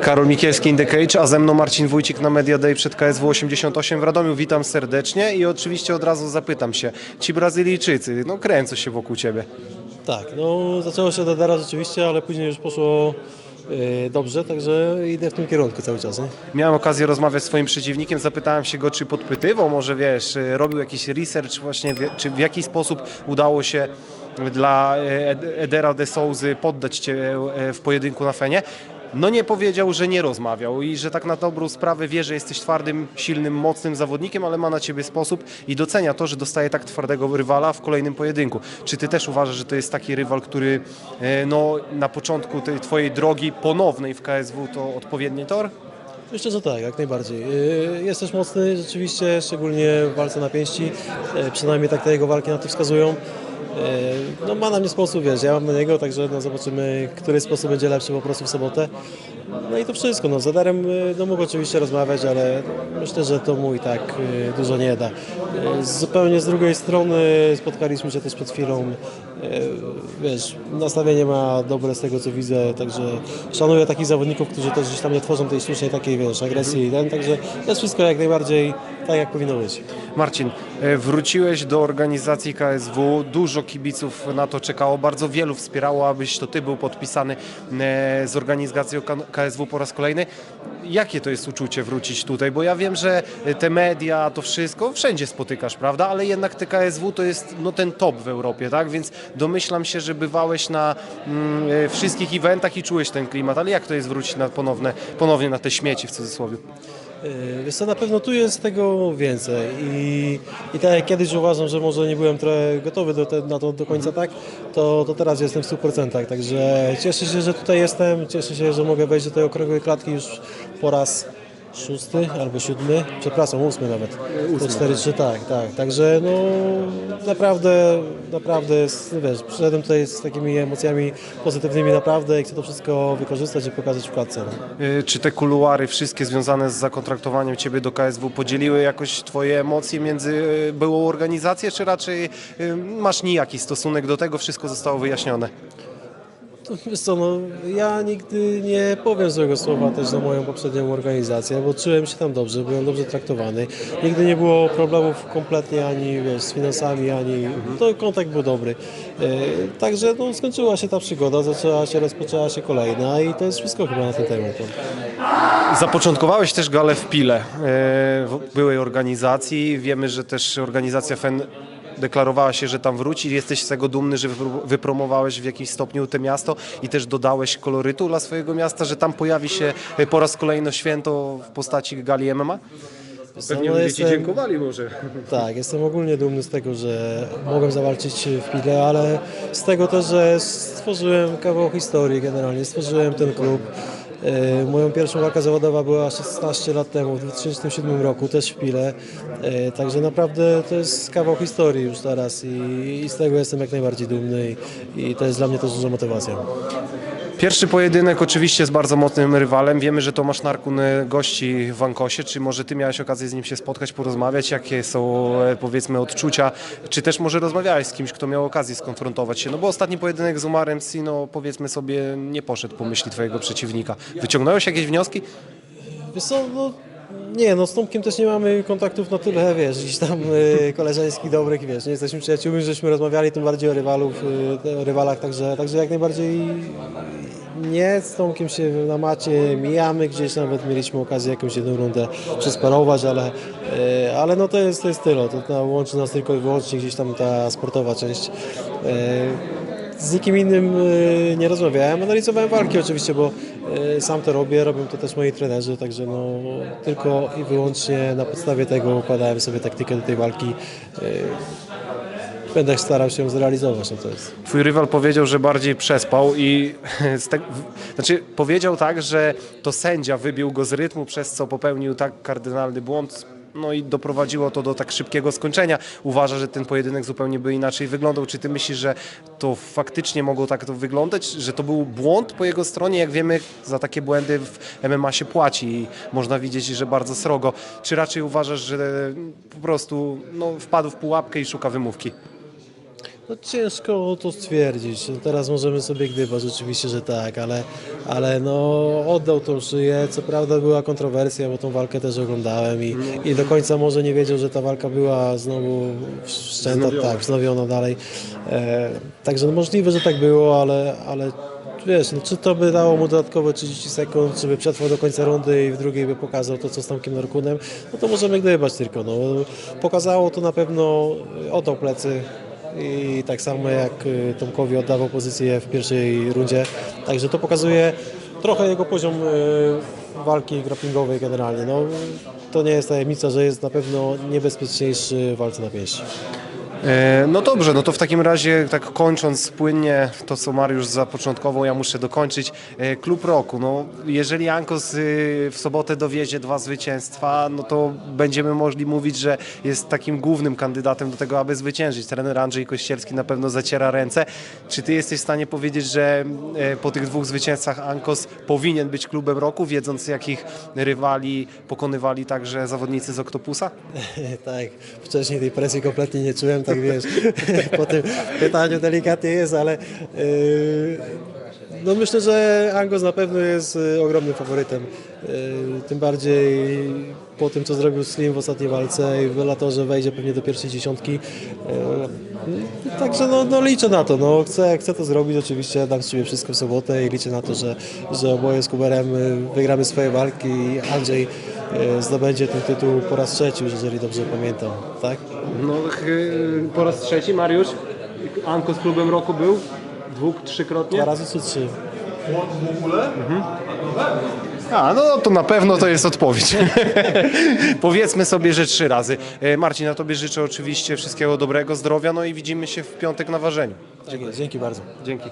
Karol Mikielski in the Cage, a ze mną Marcin Wójcik na Media Day przed KSW 88 w Radomiu. Witam serdecznie i oczywiście od razu zapytam się, ci Brazylijczycy, no kręcą się wokół Ciebie. Tak, no zaczęło się od Edera rzeczywiście, ale później już poszło e, dobrze, także idę w tym kierunku cały czas. Nie? Miałem okazję rozmawiać z swoim przeciwnikiem, zapytałem się go, czy podpytywał, może wiesz, y, robił jakiś research właśnie, czy w jaki sposób udało się dla e, Ed- Edera de Souzy poddać Cię e, w pojedynku na Fenie. No nie powiedział, że nie rozmawiał i że tak na dobrą sprawę wie, że jesteś twardym, silnym, mocnym zawodnikiem, ale ma na Ciebie sposób i docenia to, że dostaje tak twardego rywala w kolejnym pojedynku. Czy Ty też uważasz, że to jest taki rywal, który e, no, na początku tej Twojej drogi ponownej w KSW to odpowiedni tor? Myślę, że tak, jak najbardziej. E, Jest też mocny rzeczywiście, szczególnie w walce na pięści, e, przynajmniej tak te jego walki na to wskazują. E, No ma na mnie sposób, wiesz, ja mam na niego, także no, zobaczymy, który sposób będzie lepszy po prostu w sobotę. No i to wszystko, no z Adarem e, no, mógł oczywiście rozmawiać, ale myślę, że to i tak e, dużo nie da. Zupełnie z drugiej strony spotkaliśmy się też przed chwilą, wiesz, nastawienie ma dobre z tego co widzę, także szanuję takich zawodników, którzy też gdzieś tam nie tworzą tej sztucznej takiej, wiesz, agresji także jest wszystko jak najbardziej tak, jak powinno być. Marcin, e, wróciłeś do organizacji KSW, dużo kibiców na to czekało, bardzo wielu wspierało, abyś to ty był podpisany e, z organizacją KSW po raz kolejny. Jakie to jest uczucie wrócić tutaj? Bo ja wiem, że te media, to wszystko wszędzie spotykasz, prawda? Ale jednak te KSW to jest no, ten top w Europie, tak? Więc domyślam się, że bywałeś na mm, e, wszystkich eventach i czułeś ten klimat, ale jak to jest wrócić na ponowne, ponownie na te śmieci w cudzysłowie? Yy, Wiesz co, na pewno tu jest tego więcej i, i tak jak kiedyś uważam, że może nie byłem trochę gotowy do te, na to do końca tak, to, to teraz jestem w 100%, także cieszę się, że tutaj jestem, cieszę się, że mogę wejść do tej okrągłej klatki już po raz szósty albo siódmy, przepraszam, ósmy nawet, to cztery, trzy, tak, tak, także no naprawdę, naprawdę, jest, wiesz, przyszedłem tutaj z takimi emocjami pozytywnymi naprawdę i chcę to wszystko wykorzystać i pokazać w klatce. No. Y, Czy te kuluary wszystkie związane z zakontraktowaniem Ciebie do KSW podzieliły jakoś Twoje emocje między y, byłą organizację, czy raczej y, masz nijaki stosunek do tego, wszystko zostało wyjaśnione? Wiesz co, no, ja nigdy nie powiem złego słowa też na moją poprzednią organizację, bo czułem się tam dobrze, byłem dobrze traktowany. Nigdy nie było problemów kompletnie ani wiesz, z finansami, ani to kontakt był dobry. E, także no, skończyła się ta przygoda, zaczęła się, rozpoczęła się kolejna i to jest wszystko chyba na ten temat. Zapoczątkowałeś też galę w Pile, y, w byłej organizacji. Wiemy, że też organizacja FEN deklarowała się, że tam wróci. Jesteś z tego dumny, że wypro- wypromowałeś w jakimś stopniu te miasto i też dodałeś kolorytu dla swojego miasta, że tam pojawi się y, po raz kolejny święto w postaci gali MMA? Pewnie No, ludzie Ci dziękowali może. Tak, jestem ogólnie dumny z tego, że mogłem zawalczyć w Pile, ale z tego też, że stworzyłem kawał historii generalnie, stworzyłem ten klub. E, Moją pierwszą walkę zawodowa była 16 lat temu, w 2007 roku, też w Pile. E, Także naprawdę to jest kawał historii już teraz i, z tego jestem jak najbardziej dumny i, i to jest dla mnie też duża motywacja. Pierwszy pojedynek oczywiście z bardzo mocnym rywalem. Wiemy, że Tomasz Narkun e, gości w Ankosie. Czy może ty miałeś okazję z nim się spotkać, porozmawiać? Jakie są e, powiedzmy odczucia? Czy też może rozmawiałeś z kimś, kto miał okazję skonfrontować się? No bo ostatni pojedynek z Umarem Sino powiedzmy sobie nie poszedł po myśli twojego przeciwnika. Wyciągnąłeś jakieś wnioski? Wiesz co, no, nie, no z Tomkiem też nie mamy kontaktów na tyle, wiesz, gdzieś tam y, koleżeńskich, dobrych, wiesz, nie jesteśmy przyjaciółmi, żeśmy rozmawiali tym bardziej o rywalów, y, o rywalach, także, także jak najbardziej nie, z Tomkiem się na macie mijamy, gdzieś nawet mieliśmy okazję jakąś jedną rundę przesparować, ale, y, ale no to jest, to jest tyle, to, to łączy nas tylko i wyłącznie gdzieś tam ta sportowa część. Y, z nikim innym y, nie rozmawiałem. Analizowałem walki oczywiście, bo y, sam to robię, robią to też moi trenerzy, także no, tylko i wyłącznie na podstawie tego układałem sobie taktykę do tej walki. Y, Będę starał się ją zrealizować. No to jest. Twój rywal powiedział, że bardziej przespał i te, w- znaczy powiedział tak, że to sędzia wybił go z rytmu, przez co popełnił tak kardynalny błąd. No i doprowadziło to do tak szybkiego skończenia. Uważa, że ten pojedynek zupełnie by inaczej wyglądał. Czy ty myślisz, że to faktycznie mogło tak to wyglądać, że to był błąd po jego stronie? Jak wiemy, za takie błędy w MMA się płaci i można widzieć, że bardzo srogo. Czy raczej uważasz, że po prostu no, wpadł w pułapkę i szuka wymówki? No ciężko to stwierdzić. No Teraz możemy sobie gdybać, oczywiście, że tak, ale, ale no oddał tą szyję. Co prawda była kontrowersja, bo tą walkę też oglądałem i, i do końca może nie wiedział, że ta walka była znowu wszczęta, tak, wznowiona dalej. E, także no możliwe, że tak było, ale, ale wiesz, no, czy to by dało mu dodatkowe 30 sekund, czy by przetrwał do końca rundy i w drugiej by pokazał to, co z Tomkiem Norkunem, no to możemy gdybać tylko. No. Pokazało to na pewno, y, oddał plecy i tak samo jak y, Tomkowi oddawał pozycję w pierwszej rundzie. Także to pokazuje trochę jego poziom y, walki grapplingowej generalnie. No, to nie jest tajemnica, że jest na pewno niebezpieczniejszy w walce na pięści. E, No dobrze, no to w takim razie tak kończąc płynnie to, co Mariusz zapoczątkował, ja muszę dokończyć. E, Klub roku, no jeżeli Ankos y, w sobotę dowiezie dwa zwycięstwa, no to będziemy mogli mówić, że jest takim głównym kandydatem do tego, aby zwyciężyć. Trener Andrzej Kościelski na pewno zaciera ręce. Czy ty jesteś w stanie powiedzieć, że e, po tych dwóch zwycięstwach Ankos powinien być klubem roku, wiedząc jakich rywali pokonywali także zawodnicy z Oktopusa? tak, wcześniej tej presji kompletnie nie czułem, tak wiesz, po tym pytaniu delikatnie jest, ale yy, no myślę, że Angos na pewno jest y, ogromnym faworytem. Yy, tym bardziej po tym, co zrobił Slim w ostatniej walce i w Bellatorze wejdzie pewnie do pierwszej dziesiątki. Yy, także no, no liczę na to, no chcę, chcę to zrobić oczywiście, dam z siebie wszystko w sobotę i liczę na to, że, że oboje z Kuberem y, wygramy swoje walki i Andrzej y, zdobędzie ten tytuł po raz trzeci, już jeżeli dobrze pamiętam, tak? No po raz trzeci Mariusz. Anko z klubem roku był? Dwóch, trzykrotnie? Dwa razy czy trzy? A, no to na pewno to jest odpowiedź. Powiedzmy sobie, że trzy razy. E, Marcin, ja Tobie życzę oczywiście wszystkiego dobrego, zdrowia, no i widzimy się w piątek na ważeniu. Jest, dzięki bardzo. Dzięki.